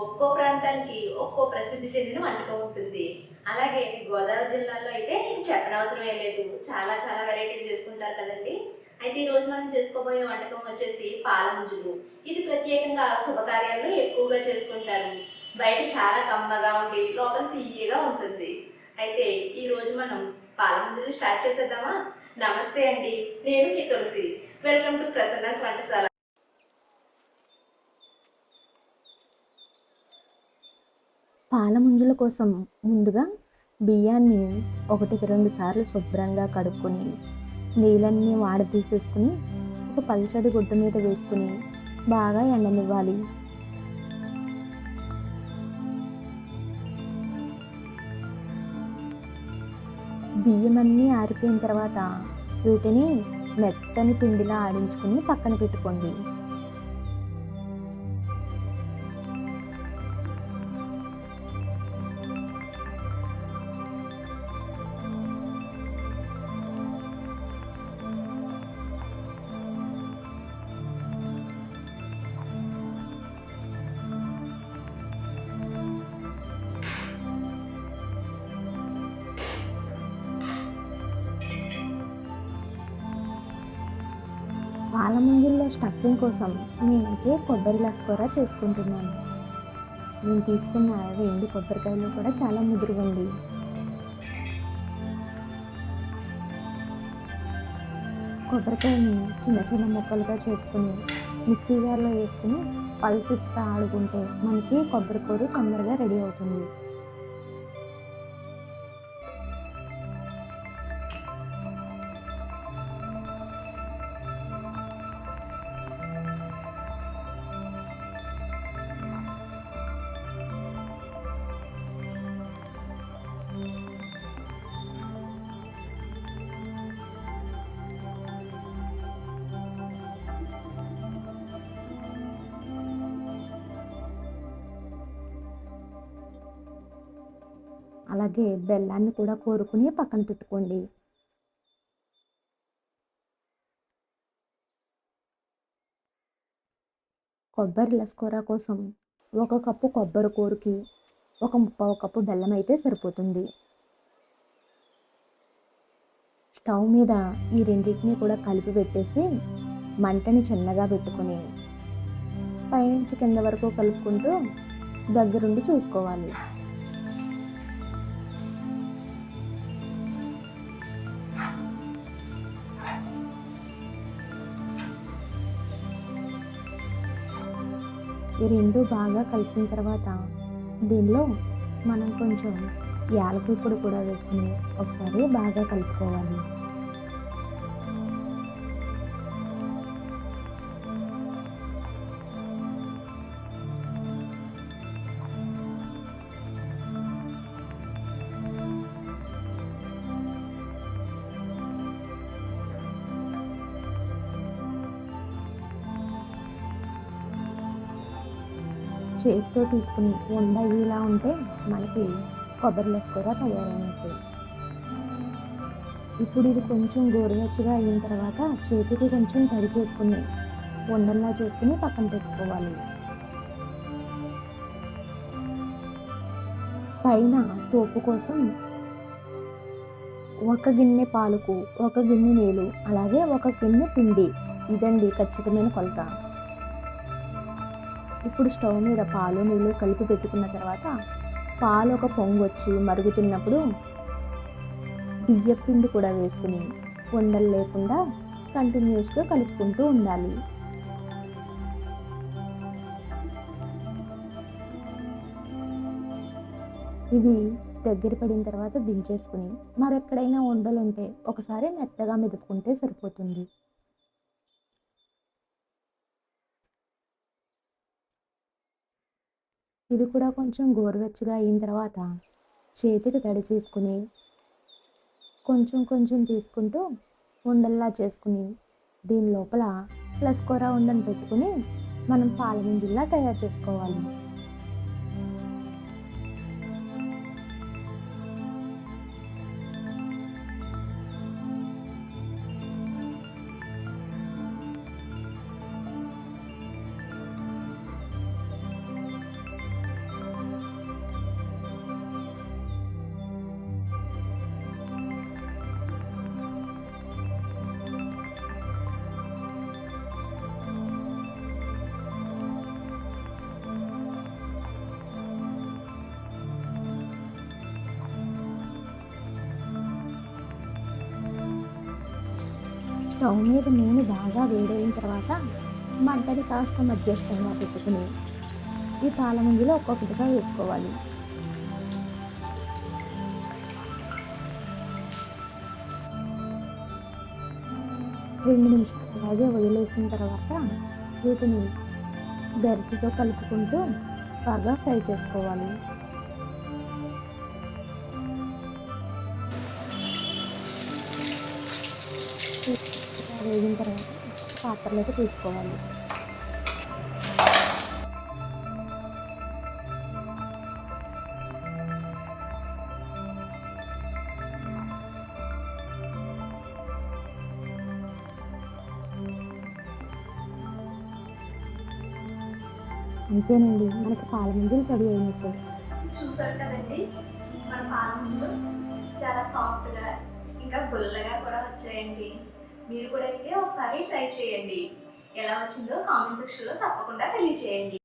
ఒక్కో ప్రాంతానికి ఒక్కో ప్రసిద్ధి చెందిన వంటకం ఉంటుంది. అలాగే గోదావరి జిల్లాలో అయితే ఇది చెప్పనవసరమే లేదు. చాలా చాలా వెరైటీలు చేసుకుంటారు కదండి. అయితే ఈ రోజు మనం చేసుకోబోయే వంటకం వచ్చేసి పాలముంజులు ఇది ప్రత్యేకంగా శుభకార్యాల్లో ఎక్కువగా చేసుకుంటారు. బయట చాలా కమ్మగా ఉండి లోపల తీయగా ఉంటుంది. అయితే ఈ రోజు మనం పాలముంజులు స్టార్ట్ చేసేద్దామా? నమస్తే అండి. నేను మీ తులసి. Welcome to Prasanna వంటశాల. పాల ముంజుల కోసం ముందుగా బియ్యాన్ని ఒకటికి రెండు సార్లు శుభ్రంగా కడుక్కొని నీళ్ళన్నీ వాడ తీసేసుకుని ఒక పల్చడి గుడ్డ మీద వేసుకుని బాగా ఎండనివ్వాలి. బియ్యం అన్నీ ఆరిపోయిన తర్వాత వీటిని మెత్తని పిండిలా ఆడించుకుని పక్కన పెట్టుకోండి. పాల స్టఫింగ్ కోసం నేనైతే కొబ్బరి లస్కూర చేసుకుంటున్నాను. నేను తీసుకున్న రెండు కొబ్బరికాయలు కూడా చాలా ముదురుగండి కొబ్బరికాయని చిన్న చిన్న ముక్కలుగా చేసుకుని మిక్సీ జార్లో వేసుకుని పల్సిస్తా ఆడుకుంటే మనకి కొబ్బరి పొడి తొందరగా రెడీ అవుతుంది. అలాగే బెల్లాన్ని కూడా కోరుకుని పక్కన పెట్టుకోండి. కొబ్బరి లస్కూర కోసం ఒక కప్పు కొబ్బరి కూరకి ఒక ముప్పావు కప్పు బెల్లం అయితే సరిపోతుంది. స్టవ్ మీద ఈ రెండింటిని కూడా కలిపి పెట్టేసి మంటని చిన్నగా పెట్టుకుని పైనుంచి కింద వరకు కలుపుకుంటూ దగ్గరుండి చూసుకోవాలి. ఈ రెండు బాగా కలిసిన తర్వాత దీనిలో మనం కొంచెం యాలకుల పొడి కూడా వేసుకుని ఒకసారి బాగా కలుపుకోవాలి. చేతితో తీసుకుని ఉండ ఇలా ఉంటే మనకి కొబ్బరి కూడా తయారైనట్టు. ఇప్పుడు ఇది కొంచెం గోరువెచ్చగా అయిన తర్వాత చేతికి కొంచెం తడి చేసుకుని ఉండల్లా చేసుకుని పక్కన పెట్టుకోవాలి. పైన తోపు కోసం ఒక గిన్నె పాలకు ఒక గిన్నె నీళ్ళు అలాగే ఒక గిన్నె పిండి. ఇదండి ఖచ్చితమైన కొలత. ఇప్పుడు స్టవ్ మీద పాలు నీళ్ళు కలిపి పెట్టుకున్న తర్వాత పాలు ఒక పొంగు వచ్చి మరుగుతున్నప్పుడు బియ్యపిండి కూడా వేసుకుని ఉండలు లేకుండా కంటిన్యూస్గా కలుపుకుంటూ ఉండాలి. ఇది దగ్గర పడిన తర్వాత దించేసుకుని మరెక్కడైనా ఉండలుంటే ఒకసారి మెత్తగా మెదుపుకుంటే సరిపోతుంది. ఇది కూడా కొంచెం గోరువెచ్చగా అయిన తర్వాత చేతికి తడి చేసుకుని కొంచెం కొంచెం తీసుకుంటూ ఉండల్లా చేసుకుని దీని లోపల ప్లస్ కూర ఉండని పెట్టుకుని మనం పాలమింజిల్లా తయారు చేసుకోవాలి. స్టవ్ మీద నూనె బాగా వేడైన తర్వాత మంటని కాస్త మధ్యస్థంగా పెట్టుకుని ఈ పాల ఒక్కొక్కటిగా వేసుకోవాలి. రెండు నిమిషాలు అలాగే వదిలేసిన తర్వాత వీటిని గరిటెతో కలుపుకుంటూ బాగా ఫ్రై చేసుకోవాలి. వేగిన తర్వాత పాత్రలోకి తీసుకోవాలి. అంతేనండి మనకి పాల ముంజలు రెడీ అయినట్టు. చూసారు కదండి మన పాలములు చాలా సాఫ్ట్గా ఇంకా గుల్లగా కూడా వచ్చాయండి. మీరు కూడా అయితే ఒకసారి ట్రై చేయండి. ఎలా వచ్చిందో కామెంట్ సెక్షన్లో తప్పకుండా తెలియచేయండి.